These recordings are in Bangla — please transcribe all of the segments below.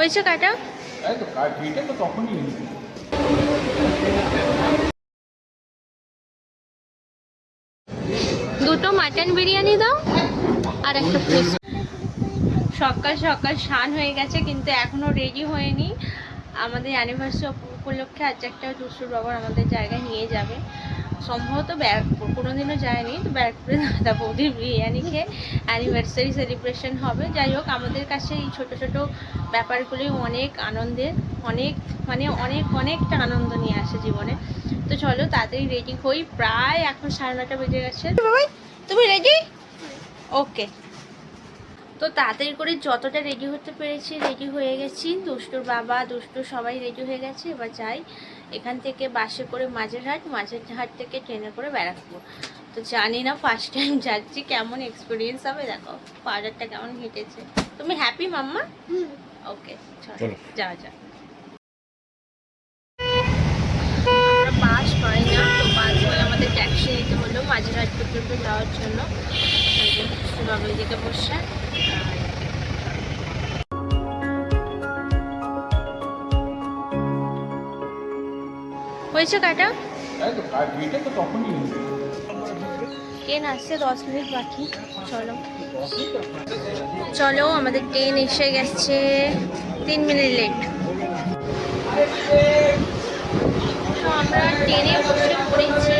হয়েছে কাটা? তো তখনই দুটো মাটন বিরিয়ানি দাও আর একটা সকাল সকাল স্নান হয়ে গেছে কিন্তু এখনও রেডি হয়নি। আমাদের অ্যানিভার্সারি উপলক্ষে আজ একটা দুশুর বাবার আমাদের জায়গায় নিয়ে যাবে। সম্ভবত ব্যারাকপুর কোনোদিনও যায়নি তো ব্যারাকপুরে দাদা বৌদির বিরিয়ানি খেয়ে অ্যানিভার্সারি সেলিব্রেশন হবে। যাই হোক আমাদের কাছে এই ছোটো ছোটো ব্যাপারগুলি অনেক আনন্দের অনেক মানে অনেক অনেকটা আনন্দ নিয়ে আসে জীবনে। তো চলো তাড়াতাড়ি রেডি হই। প্রায় এখন সাড়ে নটা বেজে গেছে। তুমি রেডি ওকে তো তাড়াতাড়ি করে যতটা রেডি হতে পেরেছি রেডি হয়ে গেছি। দুষ্টুর বাবা দুষ্টু সবাই রেডি হয়ে গেছে। এবার যাই। এখান থেকে বাসে করে মাঝেরহাট মাঝেরহাট থেকে ট্রেনে করে ব্যারাকপুর। তো জানি না ফার্স্ট টাইম যাচ্ছি কেমন এক্সপিরিয়েন্স হবে দেখো পাউডারটা কেমন হেঁটেছে। তুমি হ্যাপি মাম্মা? ওকে চলো যাওয়া যাক। আমরা বাস পাই না তো বাস আমাদের ট্যাক্সি নিতে হলো মাঝেরহাট পর্যন্ত যাওয়ার জন্য। বাবা এদিকে বসে। হয়েছে কাটা? ট্রেন আসছে? দশ মিনিট বাকি। চলো। চলো আমাদের ট্রেন এসে গেছে। তিন মিনিট লেট তো আমরা ট্রেনে বসে পড়েছি।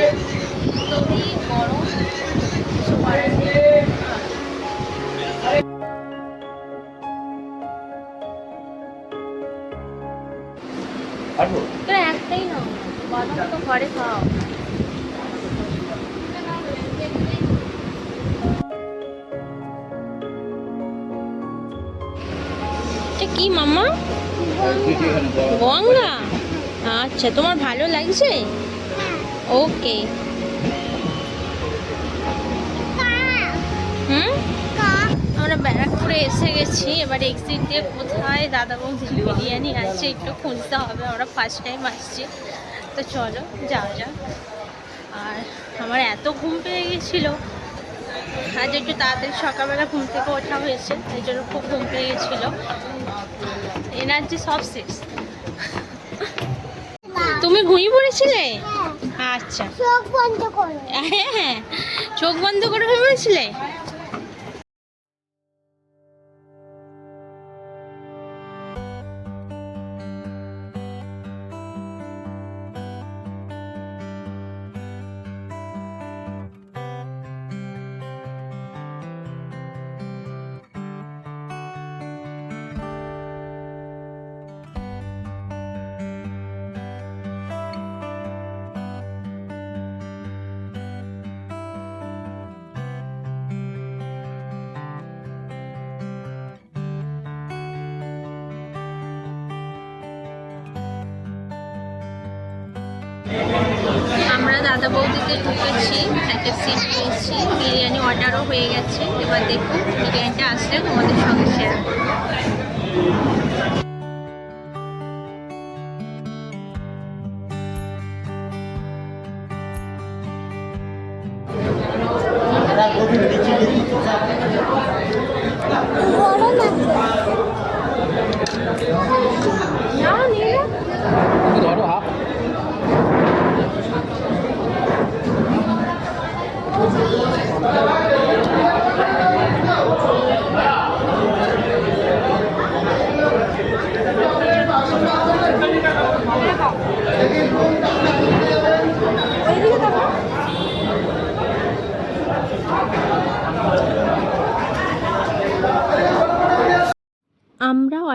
খুবই গরম। কিছু করার নেই। একটাই নাও কি গঙ্গা? আচ্ছা তোমার ভালো লাগছে? ওকে। হুম? আমরা ব্যারাকপুরে এসে গেছি। এবার এক্সিট দিয়ে কোথায় দাদা বৌদির বিরিয়ানি আছে একটু খুঁজতে হবে। আমরা ফার্স্ট টাইম আসছি। তো চলো যাওয়া যাক আর আমার এত ঘুম পেয়ে গেছিল। আজ একটু তাড়াতাড়ি সকালবেলা ঘুম থেকে ওঠা হয়েছে এই জন্য খুব ঘুম পেয়ে গেছিল। এনার্জি সব শেষ। তুমি ঘুমিয়ে পড়েছিলে? আচ্ছা। চোখ বন্ধ করে। হ্যাঁ হ্যাঁ। চোখ বন্ধ করে ঘুমিয়ে পড়েছিলে? আমরা দাদা বৌদিতে ঢুকেছি একটা সিট পেয়েছি বিরিয়ানি অর্ডারও হয়ে গেছে। এবার দেখুন, বিরিয়ানিটা আসলে তোমাদের সঙ্গে শেয়ার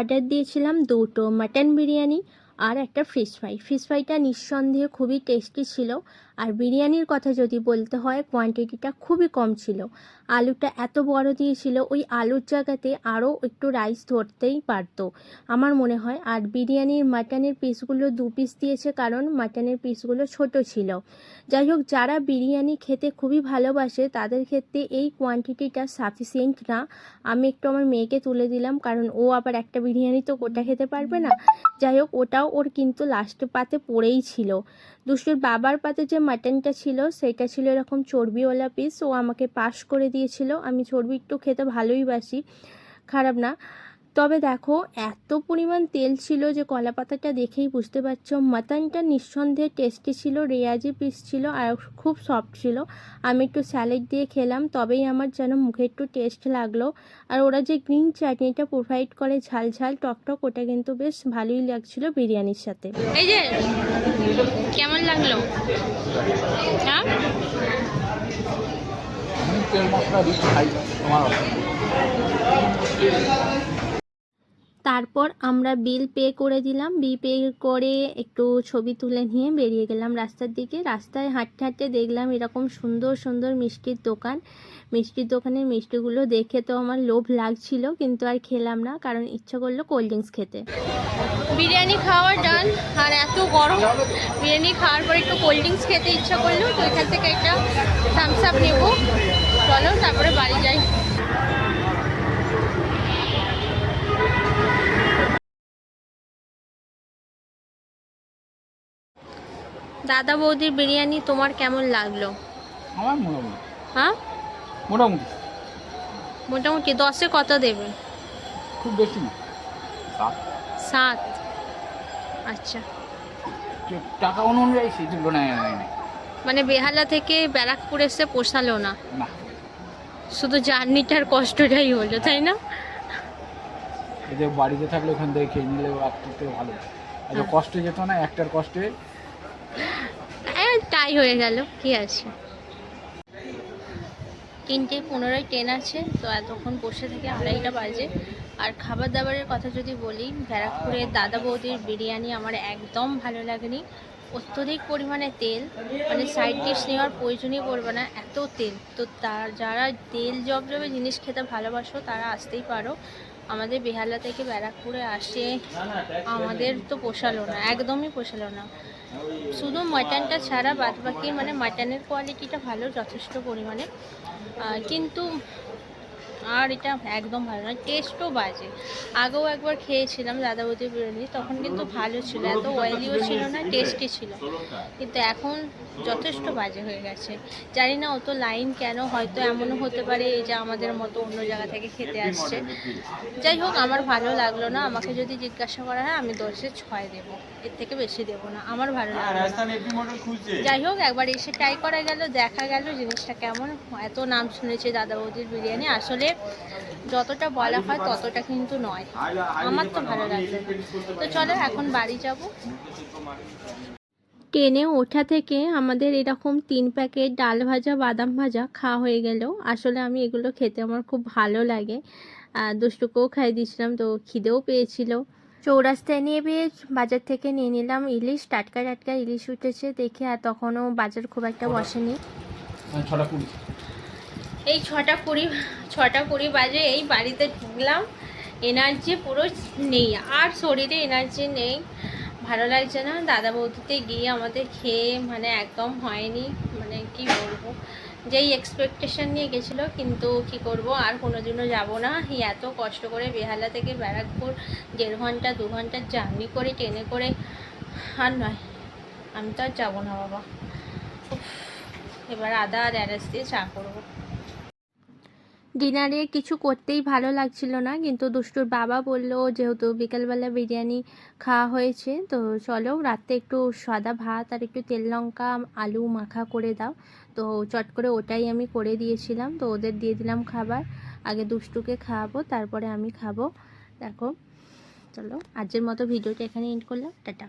অর্ডার দিয়েছিলাম দুটো মাটন বিরিয়ানি আর একটা ফিশ ফ্রাই ফিশ ফ্রাইটা নিঃসন্দেহে খুবই টেস্টি ছিল। আর বিরিয়ানির কথা যদি বলতে হয় কোয়ান্টিটিটা খুবই কম ছিল। আলুটা এত বড় দিয়েছিল, ওই আলুর জায়গাতে আরও একটু রাইস ধরতেই পারতো। আমার মনে হয়, আর বিরিয়ানির মাটনের পিসগুলো দু পিস দিয়েছে কারণ মাটনের পিসগুলো ছোট ছিল। যাই হোক, যারা বিরিয়ানি খেতে খুবই ভালোবাসে, তাদের ক্ষেত্রে এই কোয়ান্টিটিটা সাফিসিয়েন্ট না। আমি একটু আমার মেয়েকে তুলে দিলাম, কারণ ও আবার একটা বিরিয়ানি তো গোটা খেতে পারবে না। যাই হোক, ওটাও ওর কিন্তু লাস্ট পাতে পড়েই ছিল। দুষ্টুর বাবার পাতে যে মাটনটা ছিল সেটা ছিল এরকম চর্বিওয়ালা পিস ও আমাকে পাশ করে দিয়েছিল। আমি চর্বি একটু খেতে ভালোই বাসি। খারাপ না। তবে দেখো এত পরিমাণ তেল ছিল যে কলা পাতাটা দেখেই বুঝতে পারছ। মাটনটা নিঃসন্দেহে টেস্টি ছিল রেয়াজি পিস ছিল আর খুব সফট ছিল। আমি একটু স্যালাড দিয়ে খেলাম তবেই আমার যেন মুখে একটু টেস্ট লাগল। আর ওরা যে গ্রিন চাটনিটা প্রোভাইড করে ঝাল ঝাল টকটক ওটা কিন্তু বেশ ভালোই লাগছিল বিরিয়ানির সাথে। এই যে কেমন লাগল? হ্যাঁ? তেল মশলা তোমার তারপর আমরা বিল পে করে দিলাম। বিল পে করে একটু ছবি তুলে নিয়ে বেরিয়ে গেলাম রাস্তার দিকে। রাস্তায় হাঁটতে হাঁটতে দেখলাম এরকম সুন্দর সুন্দর মিষ্টির দোকান। মিষ্টির দোকানের মিষ্টিগুলো দেখে তো আমার লোভ লাগছিল, কিন্তু আর খেলাম না কারণ ইচ্ছা করল কোল্ড ড্রিঙ্কস খেতে। বিরিয়ানি খাওয়া ডান আর এত গরম। বিরিয়ানি খাওয়ার পর একটু কোল্ড ড্রিঙ্কস খেতে ইচ্ছা করল, তো এখান থেকে একটা থামস আপ নেব। চলো, তারপরে বাড়ি যাই। দাদা বৌদির বিরিয়ানি তোমার কেমন লাগল? আমার মোটামুটি। হ্যাঁ? মোটামুটি। মোটামুটি। দশে কত দেবে? খুব বেশি সাত। আচ্ছা। টাকা অনুযায়ী না মানে বেহালা থেকে ব্যারাকপুর এসে পোষালো না। শুধু জার্নিটার কষ্টটাই হলো তাই না? এই যে বাড়িতে থাকলে ওখান থেকে খেয়ে নিলে রাত্রিতে ভালো। হ্যাঁ। কষ্ট যেত না একটার কষ্টে তাই হয়ে গেল, কি আছে? তিনটে পনেরোই ট্রেন আছে, তো এতক্ষণ বসে থেকে আড়াইটা বাজে। আর খাবার দাবারের কথা যদি বলি ব্যারাকপুরের দাদা বৌদির বিরিয়ানি আমার একদম ভালো লাগেনি। অত্যধিক পরিমাণে তেল মানে সাইড ডিশ নেওয়ার প্রয়োজনই পড়বে না, এত তেল। তো তার, যারা তেল জবজবে, জিনিস খেতে ভালোবাসো, তারা আসতেই পারো। আমাদের বেহালা থেকে ব্যারাকপুরে আসে, আমাদের তো পোষালো না, একদমই পোষালো না। শুধু মাটনটা ছাড়া বাদ বাকি মানে মাটনের কোয়ালিটিটা ভালো যথেষ্ট পরিমাণে। কিন্তু আর এটা একদম ভালো নয় টেস্টও বাজে। আগেও একবার খেয়েছিলাম দাদা বৌদির বিরিয়ানি তখন কিন্তু ভালো ছিল এত অয়েলিও ছিল না টেস্টি ছিল। কিন্তু এখন যথেষ্ট বাজে হয়ে গেছে। জানি না অত লাইন কেন হয়তো এমনও হতে পারে এই যে আমাদের মতো অন্য জায়গা থেকে খেতে আসছে। যাই হোক আমার ভালো লাগল না আমাকে যদি জিজ্ঞাসা করা হয় আমি দশে ছয় দেবো। এর থেকে বেশি দেবো না আমার ভালো লাগল যাই হোক একবার এসে ট্রাই করা গেল দেখা গেল জিনিসটা কেমন এত নাম শুনেছি দাদা বৌদির বিরিয়ানি। আসলে যতটা বলা হয় ততটা কিন্তু নয়। আমার তো ভালো লাগল তো চলো এখন বাড়ি যাব। ট্রেনে ওঠা থেকে আমাদের এরকম তিন প্যাকেট ডাল ভাজা বাদাম ভাজা খাওয়া হয়ে গেল। আসলে আমি এগুলো খেতে আমার খুব ভালো লাগে। আর দুষ্টুকেও খাই দিয়েছিলাম তো খিদেও পেয়েছিল। চৌরাস্তায় নিয়ে বেয়ে বাজার থেকে নিয়ে নিলাম ইলিশ। টাটকা টাটকা ইলিশ উঠেছে দেখে আর তখনও বাজার খুব একটা বসেনি। ছটা কুড়ি। এই ছটা কুড়ি ছটা কুড়ি বাজে, এই বাড়িতে ঢুকলাম। এনার্জি পুরো নেই, আর শরীরে এনার্জি নেই। ভালো লাগছে না, দাদা বৌদিতে গিয়ে আমাদের খেয়ে মানে একদম হয়নি মানে কি বলব। যেই এক্সপেকটেশন নিয়ে গেছিল, কিন্তু কি করব, আর কোনো দিনও যাব না। এত কষ্ট করে বেহালা থেকে ব্যারাকপুর, দেড় ঘণ্টা, দু ঘণ্টার জার্নি করে, ট্রেনে করে, আর নয়, আমি তো আর যাব না, বাবা। এবার আদা আর এলাচ দিয়ে চা করব। ডিনারে কিছু করতেই ভালো লাগছিল না, কিন্তু দুষ্টুর বাবা বলল যেহেতু বিকালবেলা বিরিয়ানি খাওয়া হয়েছে, তো চলো রাতে একটু সাদা ভাত আর একটু তেল লঙ্কা, আলু মাখা করে দাও। তো চট করে ওটাই আমি করে দিয়েছিলাম, তো ওদের দিয়ে দিলাম খাবার। আগে দুষ্টুকে খাওয়াবো, তারপরে আমি খাব। দেখো, চলো, আজকের মতো ভিডিওটা এখানে এন্ড করলাম। টাটা।